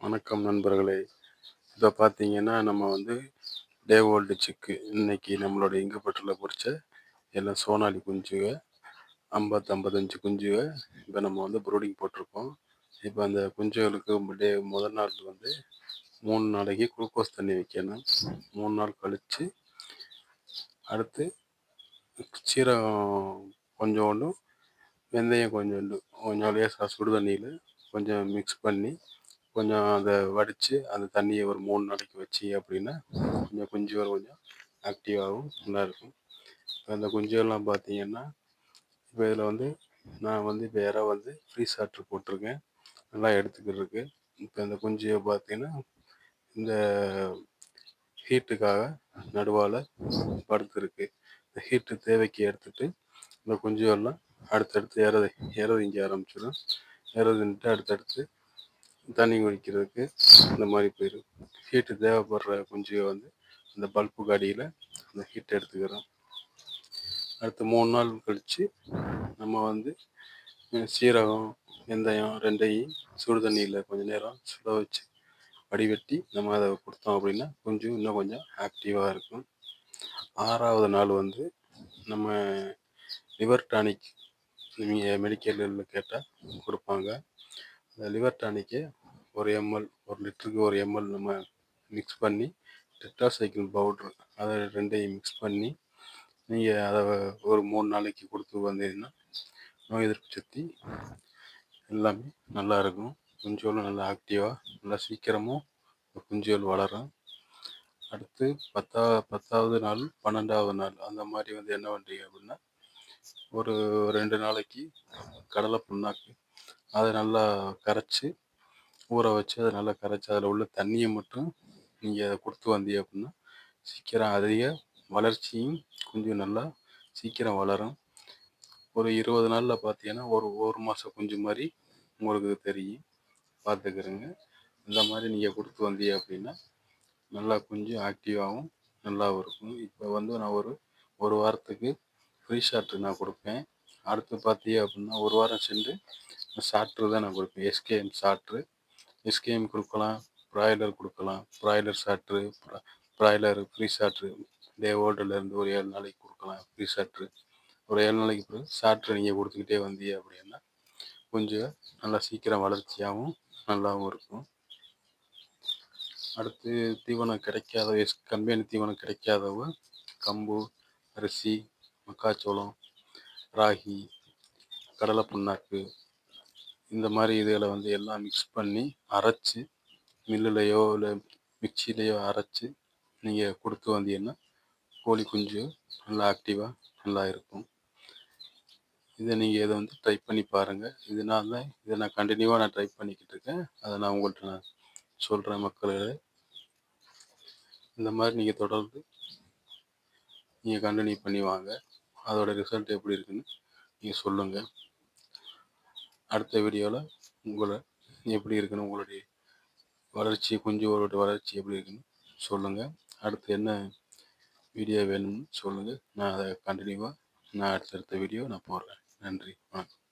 வணக்கம் நண்பர்களே. இப்போ பார்த்தீங்கன்னா நம்ம வந்து டே ஓல்டு சிக்கு. இன்னைக்கு நம்மளோட இங்குப்பட்டில் பொறிச்ச எல்லாம் சோனாலி குஞ்சுக ஐம்பத்து ஐம்பத்தஞ்சு குஞ்சுக இப்போ நம்ம வந்து ப்ரூடிங் போட்டிருக்கோம். இப்போ அந்த குஞ்சுகளுக்கு டே முதல் நாள் வந்து மூணு நாளைக்கு குளுக்கோஸ் தண்ணி வைக்கணும். மூணு நாள் கழித்து அடுத்து சீரகம் கொஞ்சோண்டு வெந்தயம் கொஞ்சோண்டு கொஞ்சம் லேசாக சுடு தண்ணியில் கொஞ்சம் மிக்ஸ் பண்ணி கொஞ்சம் அதை வடித்து அந்த தண்ணியை ஒரு மூணு நாளைக்கு வச்சு அப்படின்னா கொஞ்சம் குஞ்சுகள் கொஞ்சம் ஆக்டிவாகவும் நல்லாயிருக்கும் இப்போ அந்த குஞ்சுகள்லாம் பார்த்தீங்கன்னா இப்போ இதில் வந்து நான் வந்து இப்போ இறை வந்து ஃப்ரீ சாட்ரு போட்டிருக்கேன். நல்லா எடுத்துக்கிட்டு இருக்கு இப்போ இந்த குஞ்சியை பார்த்தீங்கன்னா இந்த ஹீட்டுக்காக நடுவால் படுத்துருக்கு. இந்த ஹீட்டு தேவைக்கு எடுத்துட்டு இந்த குஞ்சுகள்லாம் அடுத்தடுத்து இற இற இங்கே ஆரம்பிச்சிடும். இறதுன்ட்டு அடுத்தடுத்து தண்ணி குடிக்கிறதுக்கு இந்த மாதிரி போயிடும் ஹீட்டு தேவைப்படுற குஞ்சுக வந்து அந்த பல்புக்கு அடியில் அந்த ஹீட் எடுத்துக்கிறோம். அடுத்து மூணு நாள் கழித்து நம்ம வந்து சீரகம் வெந்தயம் ரெண்டையும் சுடு தண்ணியில் கொஞ்சம் நேரம் சுட வச்சு வடிகட்டி நம்ம அதை கொடுத்தோம் அப்படின்னா கொஞ்சம் இன்னும் கொஞ்சம் ஆக்டிவாக இருக்கும். ஆறாவது நாள் வந்து நம்ம லிவர் டானிக் நீங்கள் மெடிக்கலில் கேட்டால் கொடுப்பாங்க. அந்த லிவர் டானிக்கை ஒரு எம்எல் ஒரு லிட்டருக்கு ஒரு எம்எல் நம்ம மிக்ஸ் பண்ணி டெட்ராசைக்கிள் பவுட்ரு அதை ரெண்டையும் மிக்ஸ் பண்ணி நீங்கள் அதை ஒரு மூணு நாளைக்கு கொடுத்து வந்தீங்கன்னா நோய் எதிர்ப்பு சக்தி எல்லாமே நல்லா இருக்கும். குஞ்சுகளும் நல்லா ஆக்டிவாக நல்லா சீக்கிரமும் குஞ்சுகள் வளரும். அடுத்து பத்தா பத்தாவது நாள் பன்னெண்டாவது நாள் அந்த மாதிரி வந்து என்ன பண்ணுறீங்க அப்படின்னா ஒரு ரெண்டு நாளைக்கு கடலை புண்ணாக்கு அதை நல்லா கரைச்சி ஊற வச்சு அதை நல்லா கரைச்சி அதில் உள்ள தண்ணியை மட்டும் நீங்கள் அதை கொடுத்து வந்தீங்க அப்படின்னா சீக்கிரம் அதிக வளர்ச்சியும் கொஞ்சம் நல்லா சீக்கிரம் வளரும். ஒரு இருபது நாளில் பார்த்தீங்கன்னா ஒரு ஒரு மாதம் குஞ்சு மாதிரி உங்களுக்கு தெரியும். பார்த்துக்கிறேங்க. இந்த மாதிரி நீங்கள் கொடுத்து வந்தீங்க அப்படின்னா நல்லா கொஞ்சம் ஆக்டிவாகவும் நல்லாவும் இருக்கும். இப்போ வந்து நான் ஒரு ஒரு வாரத்துக்கு ஃப்ரீ ஷாட்டு நான் கொடுப்பேன். அடுத்து பார்த்தீங்க அப்படின்னா ஒரு வாரம் சென்று ஷாட்ரு தான் நான் கொடுப்பேன். எஸ்கேஎம் ஷாட்ரு எஸ்கேஎம் கொடுக்கலாம் ப்ராய்லர் கொடுக்கலாம் ப்ராய்லர் சாற்று ப்ராய்லர் ஃப்ரீ சாற்று டே ஓல்டுலேருந்து ஒரு ஏழு நாளைக்கு கொடுக்கலாம் ஃப்ரீ சாற்று ஒரு ஏழு நாளைக்கு பிறகு சாற்று நீங்கள் கொடுத்துக்கிட்டே வந்தீங்க அப்படின்னா கொஞ்சம் நல்லா சீக்கிரம் வளர்ச்சியாகவும் நல்லாவும் இருக்கும். அடுத்து தீவனம் கிடைக்காத எஸ் கம்பெனி தீவனம் கிடைக்காதவங்க கம்பு அரிசி மக்காச்சோளம் ராகி கடலை புண்ணாக்கு இந்த மாதிரி இதுகளை வந்து எல்லாம் மிக்ஸ் பண்ணி அரைச்சி மில்லுலேயோ இல்லை மிக்சிலேயோ அரைச்சி நீங்கள் கொடுத்து வந்தீங்கன்னா கோழி குஞ்சு நல்லா ஆக்டிவாக நல்லா இருக்கும். இதை நீங்கள் இதை வந்து ட்ரை பண்ணி பாருங்கள் இதனால தான் இதை நான் கண்டினியூவாக நான் ட்ரை பண்ணிக்கிட்டு இருக்கேன். அதை நான் உங்கள்கிட்ட நான் சொல்கிறேன் மக்களே. இந்த மாதிரி நீங்கள் தொடர்ந்து நீங்கள் கண்டினியூ பண்ணி வாங்க. அதோட ரிசல்ட் எப்படி இருக்குன்னு நீங்கள் சொல்லுங்கள் அடுத்த வீடியோவில் உங்களை எப்படி இருக்குன்னு உங்களுடைய வளர்ச்சி குஞ்சுகளோட வளர்ச்சி எப்படி இருக்குன்னு சொல்லுங்கள் அடுத்து என்ன வீடியோ வேணும்னு சொல்லுங்கள் நான் அதை கண்டினியூவாக நான் அடுத்தடுத்த வீடியோ நான் போடுறேன். நன்றி வணக்கம்.